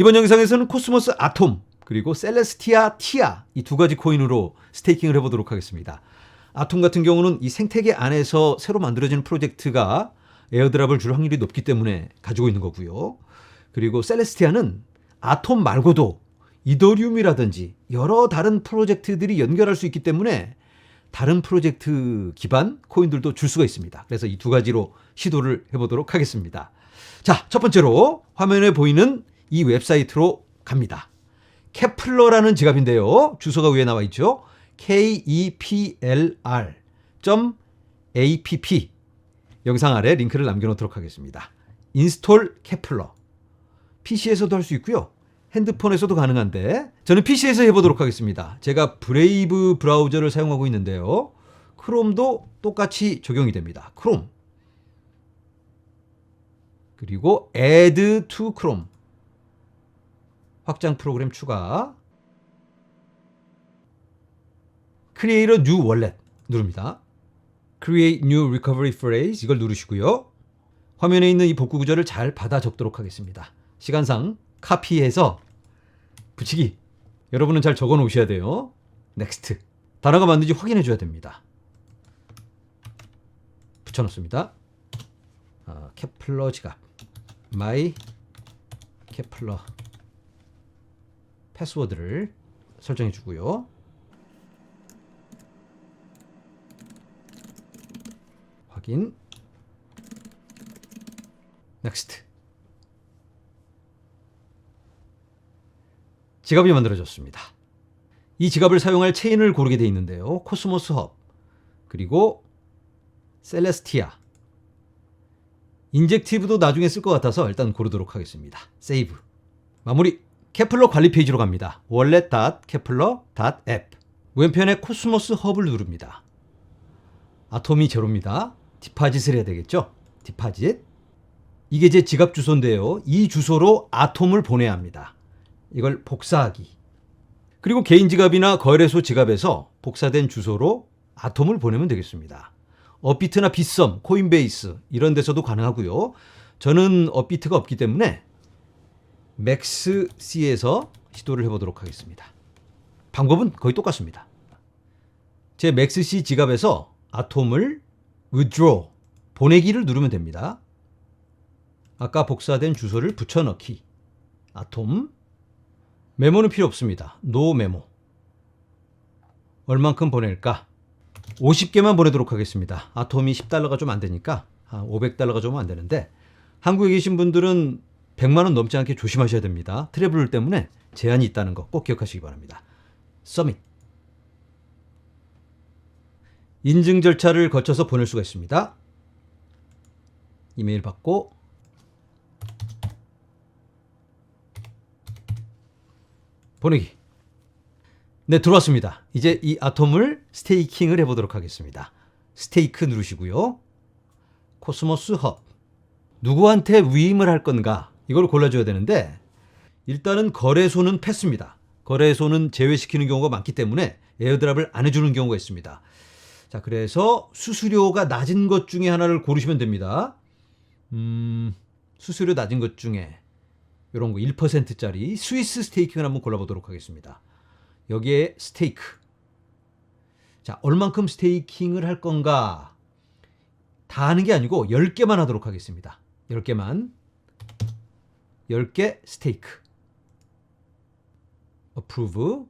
이번 영상에서는 코스모스 아톰 그리고 셀레스티아 티아 이 두 가지 코인으로 스테이킹을 해보도록 하겠습니다. 아톰 같은 경우는 이 생태계 안에서 새로 만들어지는 프로젝트가 에어드랍을 줄 확률이 높기 때문에 가지고 있는 거고요. 그리고 셀레스티아는 아톰 말고도 이더리움이라든지 여러 다른 프로젝트들이 연결할 수 있기 때문에 다른 프로젝트 기반 코인들도 줄 수가 있습니다. 그래서 이 두 가지로 시도를 해보도록 하겠습니다. 자, 첫 번째로 화면에 보이는 이 웹사이트로 갑니다. 케플러라는 지갑인데요. 주소가 위에 나와 있죠. kepler.app 영상 아래 링크를 남겨놓도록 하겠습니다. 인스톨 케플러 PC에서도 할 수 있고요. 핸드폰에서도 가능한데 저는 PC에서 해보도록 하겠습니다. 제가 브레이브 브라우저를 사용하고 있는데요. 크롬도 똑같이 적용이 됩니다. 크롬 그리고 Add to Chrome 확장 프로그램 추가 a new wallet 누릅니다. Create new recovery phrase 이걸 누르시고요. 화면에 있는 이 복구 구절을 잘 받아 적도록 하겠습니다. 시간상 카피해서 붙이기. 여러분은 잘 적어 놓으셔야 돼요. 넥스트. 단어가 맞는지 확인해 줘야 됩니다. 붙여 놓습니다. 아, 케플러 지갑. 마이 케플러 패스워드를 설정해 주고요. 확인. 넥스트. 지갑이 만들어졌습니다. 이 지갑을 사용할 체인을 고르게 되어 있는데요. 코스모스 헙, 그리고 셀레스티아, 인젝티브도 나중에 쓸 것 같아서 일단 고르도록 하겠습니다. 세이브. 마무리. 케플러 관리 페이지로 갑니다. wallet.kepler.app. 왼편에 코스모스 헙을 누릅니다. 아톰이 제로입니다. 디파짓을 해야 되겠죠? 디파짓. 이게 제 지갑 주소인데요. 이 주소로 아톰을 보내야 합니다. 이걸 복사하기. 그리고 개인 지갑이나 거래소 지갑에서 복사된 주소로 아톰을 보내면 되겠습니다. 업비트나 빗썸, 코인베이스 이런 데서도 가능하고요. 저는 업비트가 없기 때문에 맥스C에서 시도를 해보도록 하겠습니다. 방법은 거의 똑같습니다. 제 맥스C 지갑에서 아톰을 withdraw 보내기를 누르면 됩니다. 아까 복사된 주소를 붙여넣기 아톰 메모는 필요 없습니다. 노 메모. 얼만큼 보낼까? 50개만 보내도록 하겠습니다. 아톰이 10달러가 좀 안 되니까 500달러가 좀 안 되는데 한국에 계신 분들은 100만 원 넘지 않게 조심하셔야 됩니다. 트래블 때문에 제한이 있다는 거 꼭 기억하시기 바랍니다. 서밋. 인증 절차를 거쳐서 보낼 수가 있습니다. 이메일 받고 보내기. 네, 들어왔습니다. 이제 이 아톰을 스테이킹을 해보도록 하겠습니다. 스테이크 누르시고요. 코스모스 헙. 누구한테 위임을 할 건가? 이걸 골라줘야 되는데, 일단은 거래소는 패스입니다. 거래소는 제외시키는 경우가 많기 때문에 에어드랍을 안 해주는 경우가 있습니다. 자, 그래서 수수료가 낮은 것 중에 하나를 고르시면 됩니다. 음, 수수료 낮은 것 중에 이런 거 1%짜리 스위스 스테이킹을 한번 골라보도록 하겠습니다. 여기에 스테이크. 자, 얼만큼 스테이킹을 할 건가? 다 하는 게 아니고 10개만 하도록 하겠습니다. 10개만. 10개 스테이크. approve.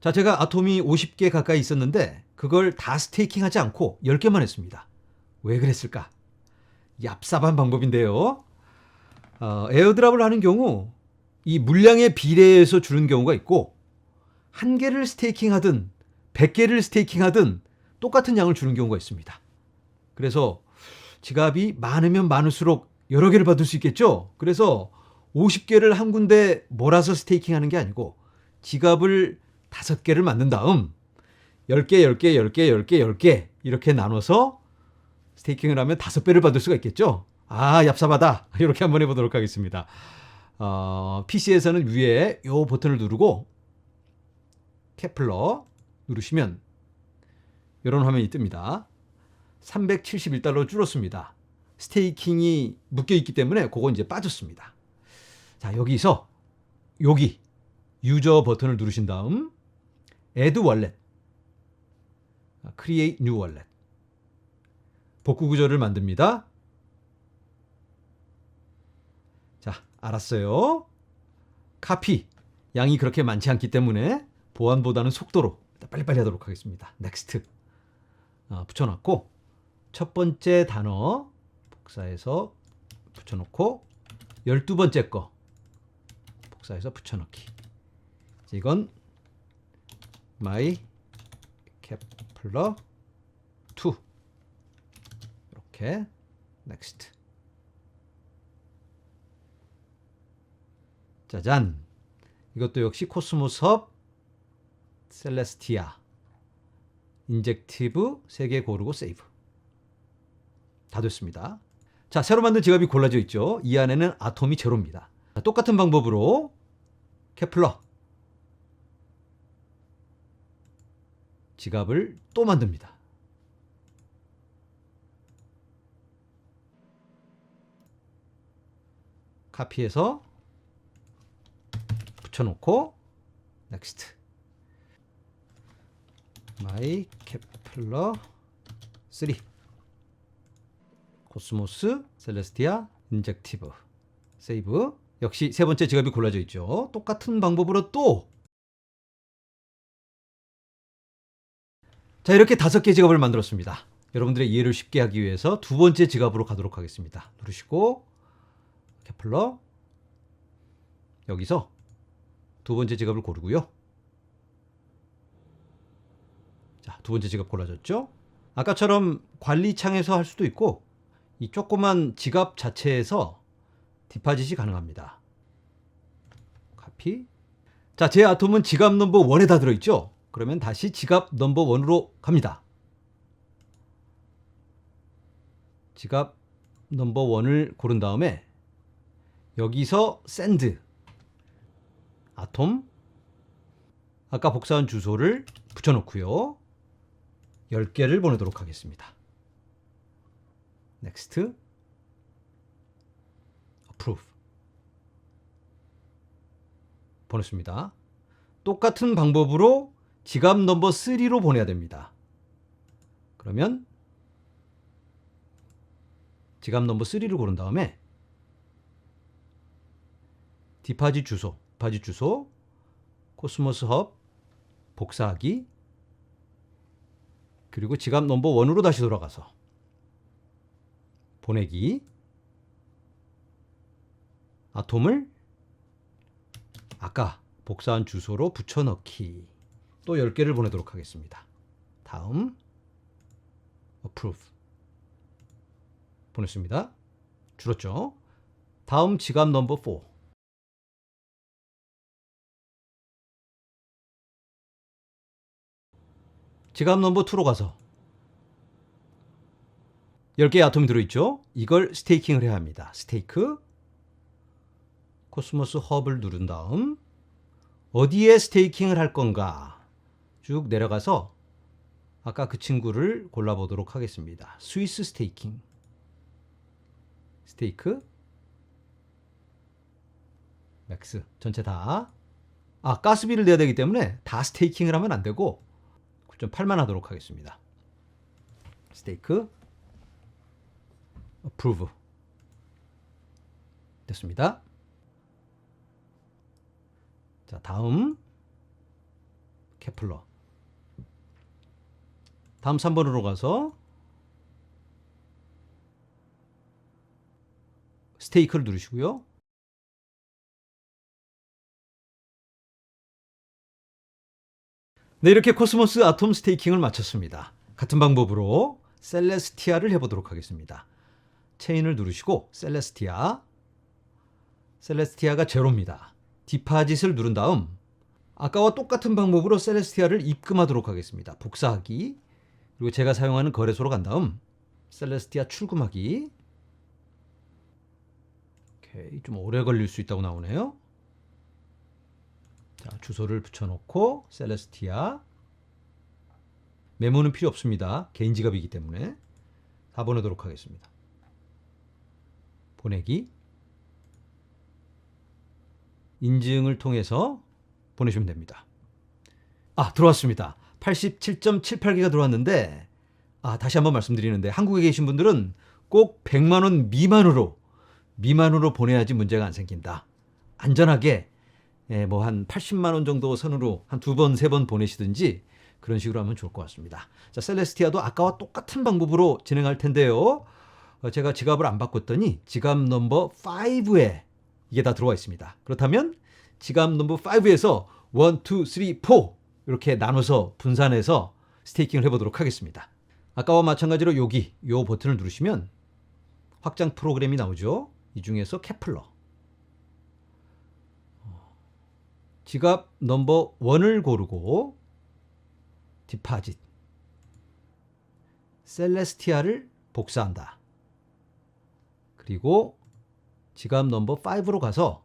자, 제가 아톰이 50개 가까이 있었는데 그걸 다 스테이킹 하지 않고 10개만 했습니다. 왜 그랬을까? 얍삽한 방법인데요. 어, 에어드랍을 하는 경우 이 물량에 비례해서 주는 경우가 있고 한 개를 스테이킹 하든 100개를 스테이킹 하든 똑같은 양을 주는 경우가 있습니다. 그래서 지갑이 많으면 많을수록 여러 개를 받을 수 있겠죠. 그래서 50개를 한 군데 몰아서 스테이킹 하는 게 아니고 지갑을 5개를 만든 다음 10개, 10개, 10개, 10개, 10개 이렇게 나눠서 스테이킹을 하면 5배를 받을 수가 있겠죠. 아, 얍삽하다. 이렇게 한번 해보도록 하겠습니다. 어, PC에서는 위에 요 버튼을 누르고 케플러 누르시면 이런 화면이 뜹니다. 371달러 줄었습니다. 스테이킹이 묶여 있기 때문에 그건 이제 빠졌습니다. 자, 여기서 여기 유저 버튼을 누르신 다음 add wallet create new wallet 복구 구조를 만듭니다. 자, 알았어요. 카피 양이 그렇게 많지 않기 때문에 보안보다는 속도로 빨리빨리 하도록 하겠습니다. 넥스트 아, 붙여놨고 첫 번째 단어 복사해서 붙여놓고 열두 번째 거 복사해서 붙여넣기. 이건 my kepler 2 이렇게 next. 짜잔 이것도 역시 코스모스 헙 셀레스티아. 인젝티브 3개 고르고 세이브 다 됐습니다. 자 새로 만든 지갑이 골라져 있죠. 이 안에는 아톰이 제로입니다. 자, 똑같은 방법으로 케플러 지갑을 또 만듭니다. 카피해서 붙여놓고 넥스트. 마이 케플러 3 코스모스 셀레스티아 인젝티브 세이브 역시 세 번째 지갑이 골라져 있죠 똑같은 방법으로 또 자, 이렇게 다섯 개 지갑을 만들었습니다. 여러분들의 이해를 쉽게 하기 위해서 두 번째 지갑으로 가도록 하겠습니다. 누르시고 케플러 여기서 두 번째 지갑을 고르고요. 자, 두 번째 지갑 골라졌죠? 아까처럼 관리 창에서 할 수도 있고 이 조그만 지갑 자체에서 디파짓이 가능합니다. 카피. 자, 제 아톰은 지갑 넘버 1에 다 들어있죠? 그러면 다시 지갑 넘버 1으로 갑니다. 지갑 넘버 1을 고른 다음에 여기서 샌드 아톰 아까 복사한 주소를 붙여놓고요. 10개를 보내도록 하겠습니다. 넥스트 approve 보냈습니다. 똑같은 방법으로 지갑 넘버 3로 보내야 됩니다. 그러면 지갑 넘버 3를 고른 다음에 디파짓 주소, 디파짓 주소, 코스모스 헙 복사하기 그리고 지갑 넘버 1으로 다시 돌아가서 보내기 아톰을 아까 복사한 주소로 붙여넣기 또 10개를 보내도록 하겠습니다. 다음 approve 보냈습니다. 줄었죠? 다음 지갑 넘버 4 지갑 넘버 2로 가서 10개의 아톰이 들어있죠? 이걸 스테이킹을 해야 합니다. 스테이크 코스모스 헙을 누른 다음 어디에 스테이킹을 할 건가 쭉 내려가서 아까 그 친구를 골라보도록 하겠습니다. 스위스 스테이킹 스테이크 맥스 전체 다 아, 가스비를 내야 되기 때문에 다 스테이킹을 하면 안 되고 9.8만 하도록 하겠습니다. 스테이크 approve 됐습니다. 자, 다음 케플러 다음 3번으로 가서 스테이크를 누르시고요. 네, 이렇게 코스모스 아톰 스테이킹을 마쳤습니다. 같은 방법으로 셀레스티아를 해보도록 하겠습니다. 체인을 누르시고 셀레스티아, 셀레스티아가 제로입니다. 디파짓을 누른 다음 아까와 똑같은 방법으로 셀레스티아를 입금하도록 하겠습니다. 복사하기 그리고 제가 사용하는 거래소로 간 다음 셀레스티아 출금하기 오케이 좀 오래 걸릴 수 있다고 나오네요. 자, 주소를 붙여놓고 셀레스티아 메모는 필요 없습니다. 개인 지갑이기 때문에 다 보내도록 하겠습니다. 보내기 인증을 통해서 보내시면 됩니다. 아, 들어왔습니다. 87.78기가 들어왔는데 아, 다시 한번 말씀드리는데 한국에 계신 분들은 꼭 100만 원 미만으로 미만으로 보내야지 문제가 안 생긴다. 안전하게 예, 뭐 한 80만 원 정도 선으로 한 두 번, 세 번 보내시든지 그런 식으로 하면 좋을 것 같습니다. 자, 셀레스티아도 아까와 똑같은 방법으로 진행할 텐데요. 어, 제가 지갑을 안 바꿨더니 지갑 넘버 5에 이게 다 들어와 있습니다. 그렇다면 지갑 넘버 5에서 1, 2, 3, 4 이렇게 나눠서 분산해서 스테이킹을 해보도록 하겠습니다. 아까와 마찬가지로 여기 요 버튼을 누르시면 확장 프로그램이 나오죠. 이 중에서 캐플러 지갑 넘버 1을 고르고 디파짓 셀레스티아를 복사한다. 그리고 지갑 넘버 5로 가서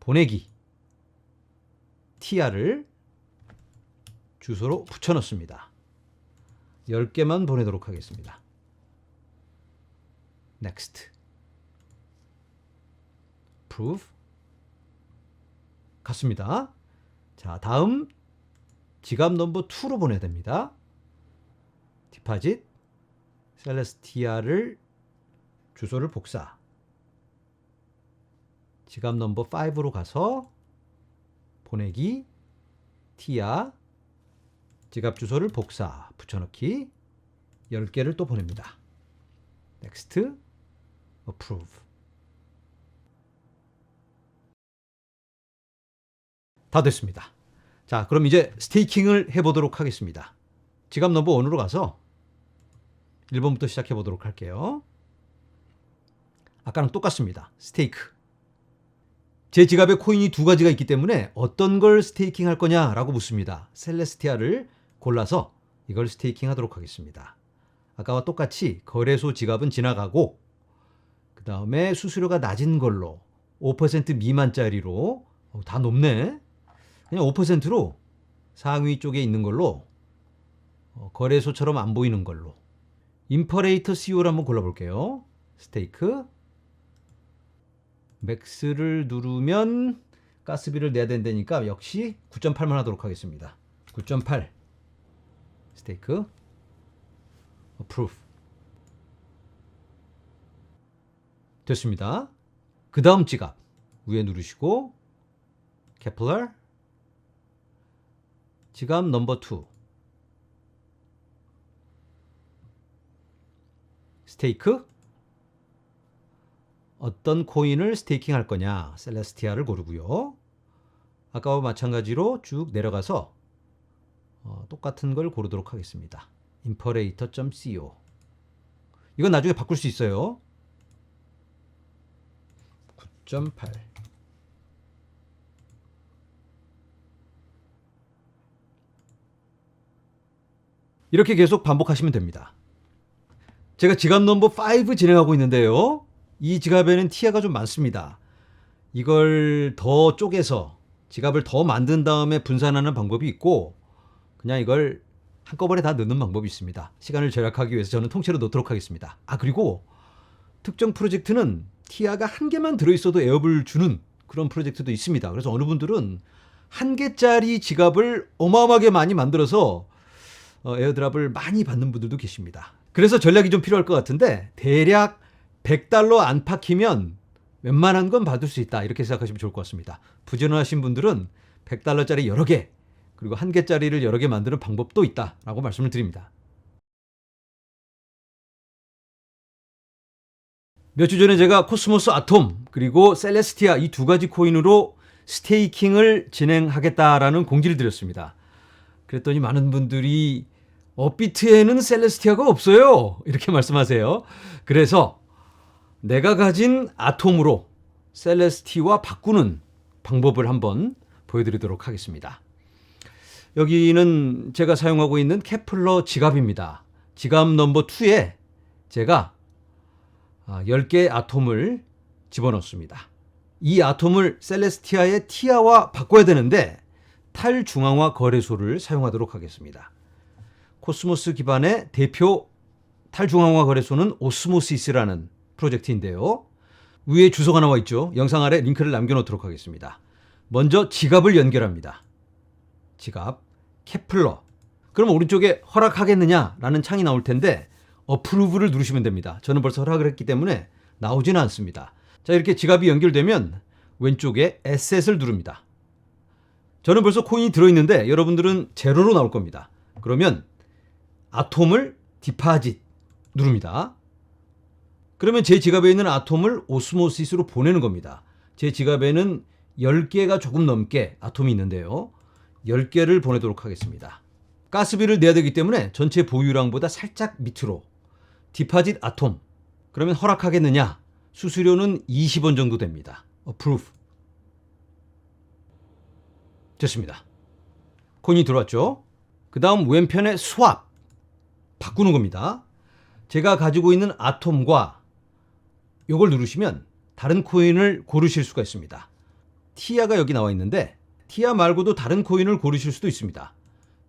보내기 티아를 주소로 붙여 넣습니다. 10개만 보내도록 하겠습니다. next proof 갔습니다. 자, 다음 지갑 넘버 2로 보내야 됩니다. 디파짓 셀레스티아를 주소를 복사. 지갑 넘버 5로 가서 보내기 티아 지갑 주소를 복사 붙여넣기 10개를 또 보냅니다. next approve 다 됐습니다. 자, 그럼 이제 스테이킹을 해 보도록 하겠습니다. 지갑 넘버 1으로 가서 1번부터 시작해 보도록 할게요. 아까랑 똑같습니다. 스테이크. 제 지갑에 코인이 두 가지가 있기 때문에 어떤 걸 스테이킹 할 거냐라고 묻습니다. 셀레스티아를 골라서 이걸 스테이킹 하도록 하겠습니다. 아까와 똑같이 거래소 지갑은 지나가고 그 다음에 수수료가 낮은 걸로 5% 미만짜리로 어, 다 높네. 그냥 5%로 상위 쪽에 있는 걸로 어, 거래소처럼 안 보이는 걸로 임퍼레이터 CO를 한번 골라볼게요. 스테이크 맥스를 누르면 가스비를 내야 된다니까 역시 9.8만 하도록 하겠습니다. 9.8 스테이크. approve. 됐습니다. 그 다음 지갑. 위에 누르시고 케플러 지갑 넘버 2 스테이크 어떤 코인을 스테이킹 할 거냐 셀레스티아를 고르고요. 아까와 마찬가지로 쭉 내려가서 어, 똑같은 걸 고르도록 하겠습니다. imperator.co 이건 나중에 바꿀 수 있어요. 9.8 이렇게 계속 반복하시면 됩니다. 제가 지갑 넘버 5 진행하고 있는데요. 이 지갑에는 티아가 좀 많습니다. 이걸 더 쪼개서 지갑을 더 만든 다음에 분산하는 방법이 있고 그냥 이걸 한꺼번에 다 넣는 방법이 있습니다. 시간을 절약하기 위해서 저는 통째로 넣도록 하겠습니다. 아 그리고 특정 프로젝트는 티아가 한 개만 들어있어도 에어블 주는 그런 프로젝트도 있습니다. 그래서 어느 분들은 한 개짜리 지갑을 어마어마하게 많이 만들어서 어, 에어드랍을 많이 받는 분들도 계십니다. 그래서 전략이 좀 필요할 것 같은데 대략 100달러 안팎이면 웬만한 건 받을 수 있다. 이렇게 생각하시면 좋을 것 같습니다. 부지런하신 분들은 100달러짜리 여러 개, 그리고 한 개짜리를 여러 개 만드는 방법도 있다라고 말씀을 드립니다. 몇 주 전에 제가 코스모스 아톰 그리고 셀레스티아 이 두 가지 코인으로 스테이킹을 진행하겠다라는 공지를 드렸습니다. 그랬더니 많은 분들이 업비트에는 셀레스티아가 없어요. 이렇게 말씀하세요. 그래서 내가 가진 아톰으로 셀레스티와 바꾸는 방법을 한번 보여드리도록 하겠습니다. 여기는 제가 사용하고 있는 케플러 지갑입니다. 지갑 넘버 2에 제가 10개의 아톰을 집어넣습니다. 이 아톰을 셀레스티아의 티아와 바꿔야 되는데 탈중앙화 거래소를 사용하도록 하겠습니다. 코스모스 기반의 대표 탈중앙화 거래소는 오스모시스라는 프로젝트인데요. 위에 주소가 나와 있죠. 영상 아래 링크를 남겨놓도록 하겠습니다. 먼저 지갑을 연결합니다. 지갑, 케플러. 그럼 오른쪽에 허락하겠느냐라는 창이 나올 텐데 어프루브를 누르시면 됩니다. 저는 벌써 허락을 했기 때문에 나오지는 않습니다. 자 이렇게 지갑이 연결되면 왼쪽에 에셋을 누릅니다. 저는 벌써 코인이 들어있는데 여러분들은 제로로 나올 겁니다. 그러면 아톰을 디파짓 누릅니다. 그러면 제 지갑에 있는 아톰을 오스모시스로 보내는 겁니다. 제 지갑에는 10개가 조금 넘게 아톰이 있는데요. 10개를 보내도록 하겠습니다. 가스비를 내야 되기 때문에 전체 보유량보다 살짝 밑으로 디파짓 아톰 그러면 허락하겠느냐? 수수료는 20원 정도 됩니다. approve. 됐습니다. 코인이 들어왔죠? 그 다음 왼편에 swap 바꾸는 겁니다. 제가 가지고 있는 아톰과 요걸 누르시면 다른 코인을 고르실 수가 있습니다. 티아가 여기 나와 있는데 티아 말고도 다른 코인을 고르실 수도 있습니다.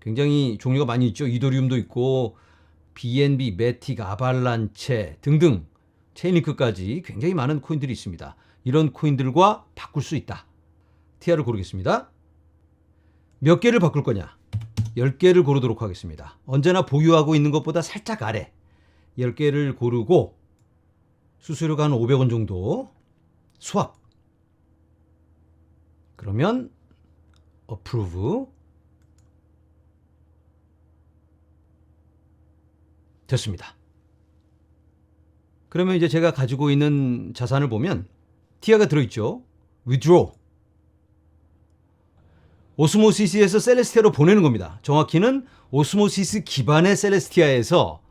굉장히 종류가 많이 있죠. 이도리움도 있고 BNB, 메틱, 아발란체 등등 체인링크까지 굉장히 많은 코인들이 있습니다. 이런 코인들과 바꿀 수 있다. 티아를 고르겠습니다. 몇 개를 바꿀 거냐? 10개를 고르도록 하겠습니다. 언제나 보유하고 있는 것보다 살짝 아래 10개를 고르고 수수료가 한 500원 정도 수합. 그러면 approve 됐습니다. 그러면 이제 제가 가지고 있는 자산을 보면 티아가 들어있죠. withdraw 오스모시스에서 셀레스티아로 보내는 겁니다. 정확히는 오스모시스 기반의 셀레스티아에서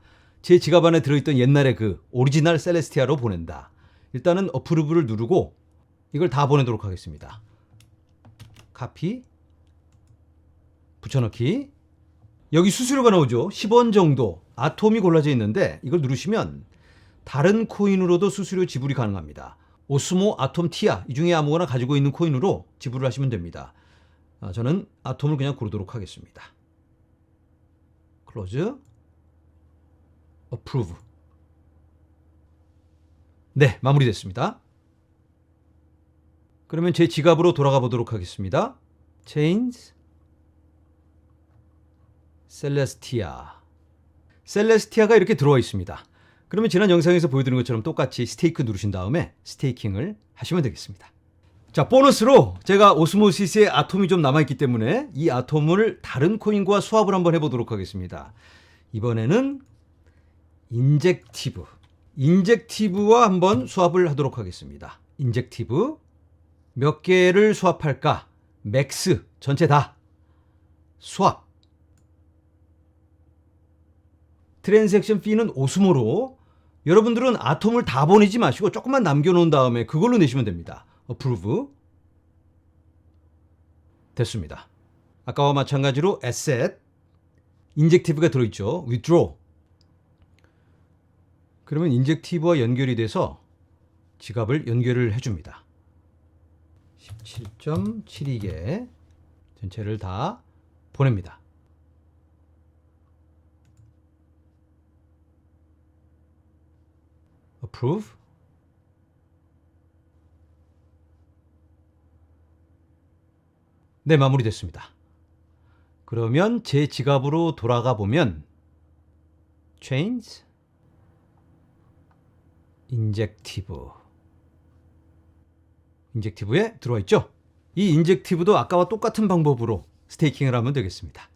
제 지갑 안에 들어있던 옛날의 그 오리지널 셀레스티아로 보낸다. 일단은 어프루브를 누르고 이걸 다 보내도록 하겠습니다. 카피 붙여넣기 여기 수수료가 나오죠. 10원 정도 아톰이 골라져 있는데 이걸 누르시면 다른 코인으로도 수수료 지불이 가능합니다. 오스모 아톰 티아 이 중에 아무거나 가지고 있는 코인으로 지불을 하시면 됩니다. 아, 저는 아톰을 그냥 고르도록 하겠습니다. 클로즈 approve 네, 마무리됐습니다. 그러면 제 지갑으로 돌아가 보도록 하겠습니다. change 셀레스티아 셀레스티아가 이렇게 들어와 있습니다. 그러면 지난 영상에서 보여드린 것처럼 똑같이 스테이크 누르신 다음에 스테이킹을 하시면 되겠습니다. 자, 보너스로 제가 오스모시스의 아톰이 좀 남아있기 때문에 이 아톰을 다른 코인과 수합을 한번 해보도록 하겠습니다. 이번에는 인젝티브. 인젝티브와 한번 수합을 하도록 하겠습니다. 인젝티브. 몇 개를 수합할까? 맥스. 전체 다. 수합. 트랜잭션 피는 오스모로 여러분들은 아톰을 다 보내지 마시고 조금만 남겨놓은 다음에 그걸로 내시면 됩니다. approve 됐습니다. 아까와 마찬가지로 asset 인젝티브가 들어있죠. withdraw 그러면 인젝티브와 연결이 돼서 지갑을 연결을 해줍니다. 17.72개 전체를 다 보냅니다. approve 네, 마무리됐습니다. 그러면 제 지갑으로 돌아가 보면 change 인젝티브 인젝티브에 들어와 있죠. 이 인젝티브도 아까와 똑같은 방법으로 스테이킹을 하면 되겠습니다.